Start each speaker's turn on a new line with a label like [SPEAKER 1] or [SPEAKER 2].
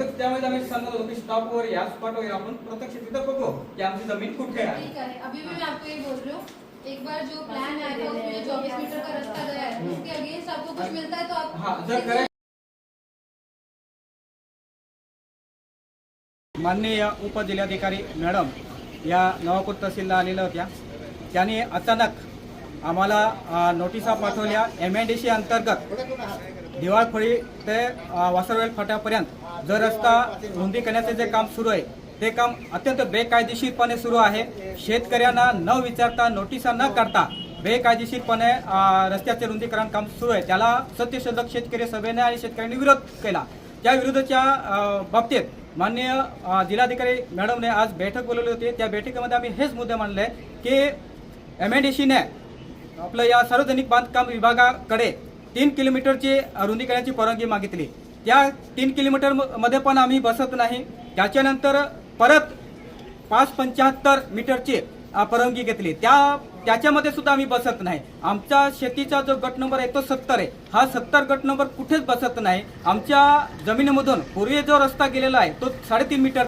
[SPEAKER 1] या आपण प्रत्यक्ष तिथं बघू की आमची जमीन कुठे आहे.
[SPEAKER 2] ठीक है अभी भी मैं आपको ये बोल रही हूँ एक बार जो प्लान आया था उसमें जो चौबीस मीटर का रास्ता गया है उसके अगेंस्ट आपको कुछ मिलता है तो आप
[SPEAKER 1] हा जर
[SPEAKER 3] माननीय उपजिल्हाधिकारी मॅडम या नवापूर तहसीलला आलेल्या होत्या. त्यांनी अचानक आम्हाला नोटिसा पाठवल्या. एम एन डी सी अंतर्गत दिवाळखोळी ते वासरवेल फाट्यापर्यंत जो रस्ता रुंदी करण्याचे जे काम सुरू आहे ते काम अत्यंत बेकायदेशीरपणे सुरू आहे. शेतकऱ्यांना न विचारता नोटिसा न करता बेकायदेशीरपणे रस्त्याचे रुंदीकरण काम सुरू आहे. त्याला सत्यशोधक शेतकरी सभेने आणि शेतकऱ्यांनी विरोध केला. त्या विरोधाच्या बाबतीत माननीय जिल्हाधिकारी मॅडमने आज बैठक बोलवली होती. त्या बैठकीमध्ये आम्ही हेच मुद्दे मांडले की एम एन डी सीने आपलं या सार्वजनिक बांधकाम विभागाकडे तीन किलोमीटरची रुंदी करण्याची परवानगी मागितली. त्या तीन किलोमीटरमध्ये पण आम्ही बसत नाही. त्याच्यानंतर परत पाच पंच्याहत्तर मीटरची परवानगी घेतली. त्या त्याच्यामध्ये सुद्धा आम्ही बसत नाही. आमचा शेतीचा जो गट नंबर आहे तो सत्तर आहे. हा सत्तर गट नंबर कुठेच बसत नाही. आमच्या जमिनीमधून पूर्वी जो रस्ता गेलेला आहे तो साडेतीन मीटर